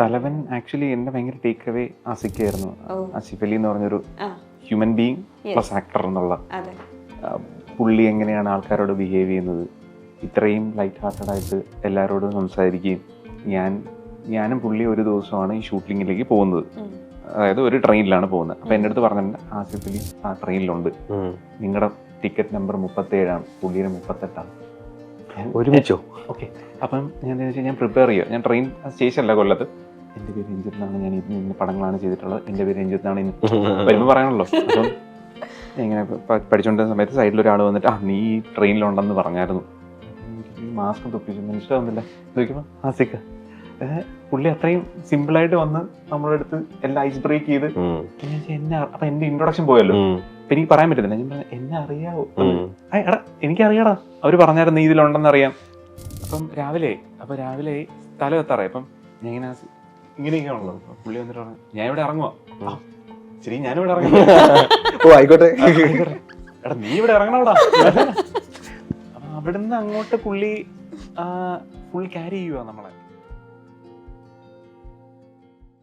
തലവൻ ആക്ച്വലി എന്നെ ഭയങ്കര ടേക്ക് അവേ ആസിക്കായിരുന്നു. അസിഫ് ആസിഫ് അലി എന്ന് പറഞ്ഞൊരു ഹ്യൂമൻ ബീങ് പ്ലസ് ആക്ടർ എന്നുള്ള. അതെ. പുള്ളി എങ്ങനെയാണ് ആൾക്കാരോട് ബിഹേവ് ചെയ്യുന്നത്? ഇത്രയും ലൈറ്റ് ഹാർട്ടഡ് ആയിട്ട് എല്ലാവരോടും സംസാരിക്കുകയും ഞാൻ ഞാനും പുള്ളി ഒരു ദിവസമാണ് ഈ ഷൂട്ടിങ്ങിലേക്ക് പോകുന്നത്. അതായത് ഒരു ട്രെയിനിലാണ് പോകുന്നത്. അപ്പോൾ എന്റെ അടുത്ത് പറഞ്ഞിട്ടുണ്ട് ആസിഫ് അലി ആ ട്രെയിനിലുണ്ട് നിങ്ങളുടെ ടിക്കറ്റ് നമ്പർ മുപ്പത്തേഴാണ് പുള്ളിയുടെ മുപ്പത്തെട്ടാണ്. ഒരുമിച്ചോ? ഓക്കെ. അപ്പം ഞാൻ എന്താ വെച്ചാൽ ഞാൻ പ്രിപ്പയർ ചെയ്യുക. ഞാൻ ട്രെയിൻ സ്റ്റേഷനല്ല കൊല്ലത്ത്. എന്റെ പേര് രഞ്ജിത്ത് എന്നാണ് ഞാൻ ഇന്ന് ഇന്ന് പടങ്ങളാണ് ചെയ്തിട്ടുള്ളത്. എന്റെ പേര് രഞ്ജിത്ത് എന്നാണ് ഇന്ന്. വരുമ്പോൾ പറയണല്ലോ. അപ്പം ഇങ്ങനെ പഠിച്ചുകൊണ്ടിരുന്ന സമയത്ത് സൈഡിൽ ഒരാൾ വന്നിട്ട് ആ നീ ട്രെയിനിലുണ്ടെന്ന് പറഞ്ഞായിരുന്നു. മാസ്ക് തൊപ്പിച്ചു മനസ്സിലാവുന്നില്ല ചോദിക്കുമ്പോൾ ആസിക്ക സിക്ക്. പുള്ളി അത്രയും സിമ്പിളായിട്ട് വന്ന് നമ്മുടെ അടുത്ത് എല്ലാം ഐസ് ബ്രേക്ക് ചെയ്ത് എന്നെ അപ്പം എന്റെ ഇൻട്രൊഡക്ഷൻ പോയല്ലോ. എനിക്ക് പറയാൻ പറ്റുന്നില്ല ഞാൻ പറഞ്ഞു, എന്നെ അറിയാവോ? എടാ എനിക്കറിയാടാ. അവർ പറഞ്ഞായിരുന്നു നീ ഇതിലുണ്ടെന്ന് അറിയാം അപ്പം രാവിലെ അപ്പൊ രാവിലെ സ്ഥലം എത്താറേ അപ്പം ഞാൻ ഇങ്ങനെ ഇങ്ങനെയൊക്കെയാണല്ലോ. പുള്ളി വന്നിട്ട് പറഞ്ഞു ഞാൻ ഇവിടെ ഇറങ്ങുവാ. ശരി ഞാനിവിടെ ഇറങ്ങി ഓ ആയിക്കോട്ടെ. എടാ നീ ഇവിടെ ഇറങ്ങണോടാ. അപ്പൊ അവിടുന്ന് അങ്ങോട്ട് പുള്ളി ഫുൾ ക്യാരി ചെയ്യുക നമ്മളെ.